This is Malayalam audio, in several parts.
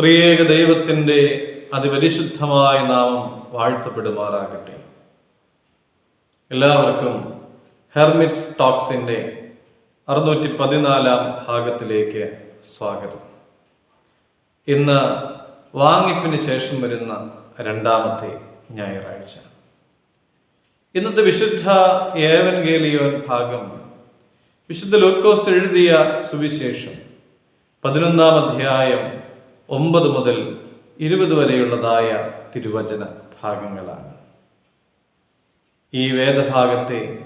ത്രിയേക ദൈവത്തിന്റെ അതിപരിശുദ്ധമായ നാമം വാഴ്ത്തപ്പെടുമാറാകട്ടെ. എല്ലാവർക്കും ഹെർമിറ്റ്സ് ടോക്സിന്റെ അറുന്നൂറ്റി പതിനാലാം ഭാഗത്തിലേക്ക് സ്വാഗതം. ഇന്ന് വാങ്ങിപ്പിന് ശേഷം വരുന്ന രണ്ടാമത്തെ ഞായറാഴ്ച. ഇന്നത്തെ വിശുദ്ധ ഏവൻഗേലിയോൻ ഭാഗം വിശുദ്ധ ലൂക്കോസ് എഴുതിയ സുവിശേഷം പതിനൊന്നാം അധ്യായം ഒമ്പത് മുതൽ ഇരുപത് വരെയുള്ളതായ തിരുവചന ഭാഗങ്ങളാണ്. ഈ വേദഭാഗത്തെ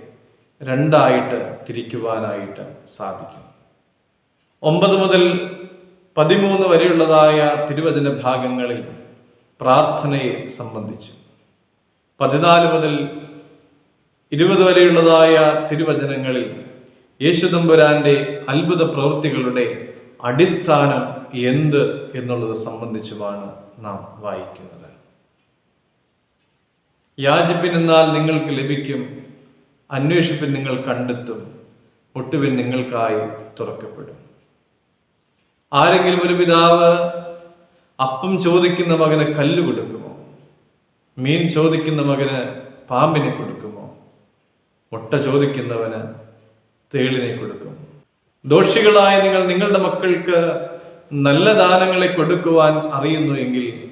രണ്ടായിട്ട് തിരിക്കുവാനായിട്ട് സാധിക്കും. ഒമ്പത് മുതൽ പതിമൂന്ന് വരെയുള്ളതായ തിരുവചന ഭാഗങ്ങളിൽ പ്രാർത്ഥനയെ സംബന്ധിച്ചു. പതിനാല് മുതൽ ഇരുപത് വരെയുള്ളതായ തിരുവചനങ്ങളിൽ യേശുദമ്പുരാന്റെ അത്ഭുത പ്രവൃത്തികളുടെ അടിസ്ഥാനം എന്ത് എന്നുള്ളത് സംബന്ധിച്ചുമാണ് നാം വായിക്കുന്നത്. യാചിപ്പിൻ എന്നാൽ നിങ്ങൾക്ക് ലഭിക്കും അന്വേഷിപ്പിൻ നിങ്ങൾ കണ്ടെത്തും മുട്ടുവിൻ നിങ്ങൾക്കായി തുറക്കപ്പെടും. ആരെങ്കിലും ഒരു പിതാവ് അപ്പം ചോദിക്കുന്ന മകന് കല്ല് കൊടുക്കുമോ? മീൻ ചോദിക്കുന്ന മകന് പാമ്പിനെ കൊടുക്കുമോ? മുട്ട ചോദിക്കുന്നവന് തേളിനെ കൊടുക്കും ദോഷികളായ നിങ്ങൾ നിങ്ങളുടെ മക്കൾക്ക് നല്ല ദാനങ്ങളെ കൊടുക്കുവാൻ അറിയുന്നു എങ്കിൽ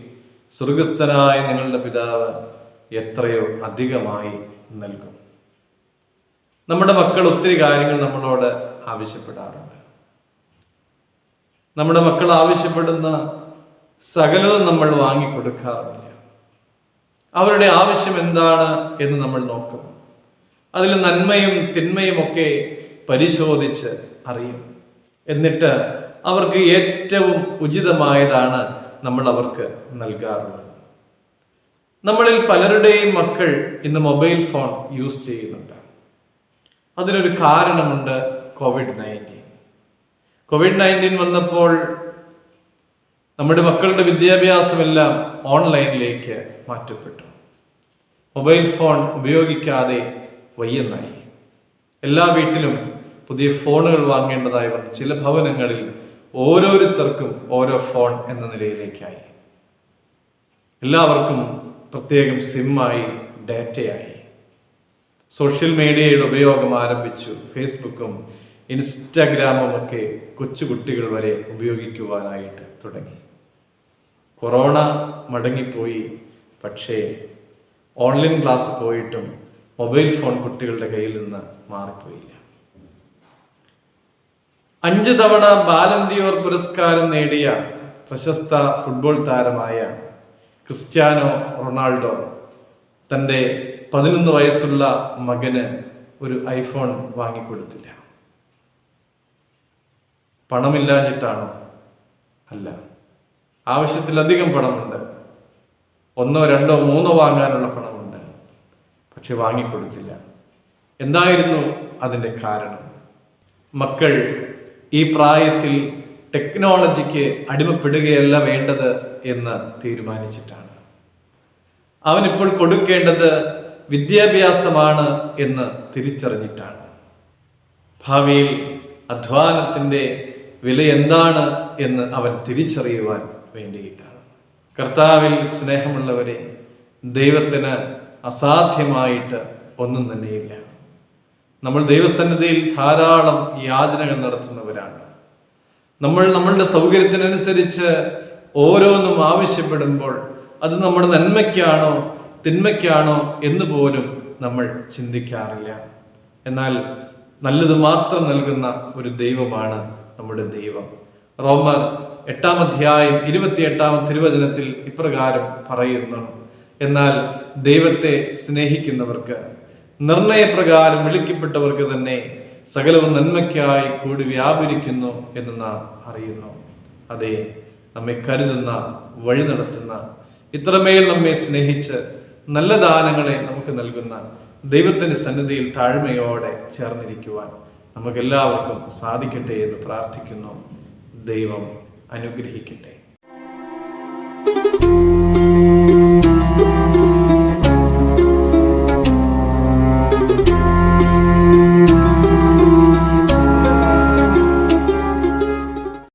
സ്വർഗസ്ഥനായ നിങ്ങളുടെ പിതാവ് എത്രയോ അധികമായി നൽകും. നമ്മുടെ മക്കൾ ഒത്തിരി കാര്യങ്ങൾ നമ്മളോട് ആവശ്യപ്പെടാറുണ്ട്. നമ്മുടെ മക്കൾ ആവശ്യപ്പെടുന്ന സകലവും നമ്മൾ വാങ്ങിക്കൊടുക്കാറില്ല. അവരുടെ ആവശ്യം എന്താണ് എന്ന് നമ്മൾ നോക്കും. അതിൽ നന്മയും തിന്മയും ഒക്കെ പരിശോധിച്ച് അറിയും. എന്നിട്ട് അവർക്ക് ഏറ്റവും ഉചിതമായതാണ് നമ്മൾ അവർക്ക് നൽകാറുള്ളത്. നമ്മളിൽ പലരുടെയും മക്കൾ ഇന്ന് മൊബൈൽ ഫോൺ യൂസ് ചെയ്യുന്നുണ്ട്. അതിനൊരു കാരണമുണ്ട് കോവിഡ് നയന്റീൻ. കോവിഡ് നയന്റീൻ വന്നപ്പോൾ നമ്മുടെ മക്കളുടെ വിദ്യാഭ്യാസമെല്ലാം ഓൺലൈനിലേക്ക് മാറ്റപ്പെട്ടു. മൊബൈൽ ഫോൺ ഉപയോഗിക്കാതെ വയ്യെന്നായി. എല്ലാ വീട്ടിലും പുതിയ ഫോണുകൾ വാങ്ങേണ്ടതായി വന്നു. ചില ഭവനങ്ങളിൽ ഓരോരുത്തർക്കും ഓരോ ഫോൺ എന്ന നിലയിലേക്കായി. എല്ലാവർക്കും പ്രത്യേകം സിമ്മായി ഡാറ്റയായി. സോഷ്യൽ മീഡിയയുടെ ഉപയോഗം ആരംഭിച്ചു. ഫേസ്ബുക്കും ഇൻസ്റ്റാഗ്രാമും ഒക്കെ കൊച്ചുകുട്ടികൾ വരെ ഉപയോഗിക്കുവാനായിട്ട് തുടങ്ങി. കൊറോണ മടങ്ങിപ്പോയി. പക്ഷേ ഓൺലൈൻ ക്ലാസ് പോയിട്ടും മൊബൈൽ ഫോൺ കുട്ടികളുടെ കയ്യിൽ നിന്ന് മാറിപ്പോയില്ല. അഞ്ച് തവണ ബാലന്റിയോർ പുരസ്കാരം നേടിയ പ്രശസ്ത ഫുട്ബോൾ താരമായ ക്രിസ്ത്യാനോ റൊണാൾഡോ തന്റെ പതിനൊന്ന് വയസ്സുള്ള മകന് ഒരു ഐഫോൺ വാങ്ങിക്കൊടുത്തില്ല. പണമില്ലാഞ്ഞിട്ടാണോ? അല്ല. ആവശ്യത്തിലധികം പണമുണ്ട്. ഒന്നോ രണ്ടോ മൂന്നോ വാങ്ങാനുള്ള പണമുണ്ട്. പക്ഷെ വാങ്ങിക്കൊടുത്തില്ല. എന്തായിരുന്നു അതിന്റെ കാരണം? മക്കൾ ഈ പ്രായത്തിൽ ടെക്നോളജിക്ക് അടിമപ്പെടുകയല്ല വേണ്ടത് എന്ന് തീരുമാനിച്ചിട്ടാണ്. അവനിപ്പോൾ കൊടുക്കേണ്ടത് വിദ്യാഭ്യാസമാണ് എന്ന് തിരിച്ചറിഞ്ഞിട്ടാണ്. ഭാവിയിൽ അധ്വാനത്തിന്റെ വില എന്താണ് എന്ന് അവൻ തിരിച്ചറിയുവാൻ വേണ്ടിയിട്ടാണ്. കർത്താവിൽ സ്നേഹമുള്ളവരെ ദൈവത്തിന് അസാധ്യമായിട്ട് ഒന്നും തന്നെയില്ല. നമ്മൾ ദൈവസന്നിധിയിൽ ധാരാളം യാചനകൾ നടത്തുന്നവരാണ്. നമ്മൾ നമ്മളുടെ സൗകര്യത്തിനനുസരിച്ച് ഓരോന്നും ആവശ്യപ്പെടുമ്പോൾ അത് നമ്മുടെ നന്മയ്ക്കാണോ തിന്മയ്ക്കാണോ എന്ന് പോലും നമ്മൾ ചിന്തിക്കാറില്ല. എന്നാൽ നല്ലത് മാത്രം നൽകുന്ന ഒരു ദൈവമാണ് നമ്മുടെ ദൈവം. റോമർ എട്ടാം അധ്യായം ഇരുപത്തിയെട്ടാം തിരുവചനത്തിൽ ഇപ്രകാരം പറയുന്നു. എന്നാൽ ദൈവത്തെ സ്നേഹിക്കുന്നവർക്ക് നിർണയപ്രകാരം വിളിക്കപ്പെട്ടവർക്ക് തന്നെ സകലവും നന്മയ്ക്കായി കൂടി വ്യാപരിക്കുന്നു എന്ന് നാം അറിയുന്നു. അതെ നമ്മെ കരുതുന്ന വഴി നടത്തുന്ന ഇത്രമേൽ നമ്മെ സ്നേഹിച്ച് നല്ല ദാനങ്ങളെ നമുക്ക് നൽകുന്ന ദൈവത്തിന്റെ സന്നിധിയിൽ താഴ്മയോടെ ചേർന്നിരിക്കുവാൻ നമുക്കെല്ലാവർക്കും സാധിക്കട്ടെ എന്ന് പ്രാർത്ഥിക്കുന്നു. ദൈവം അനുഗ്രഹിക്കട്ടെ.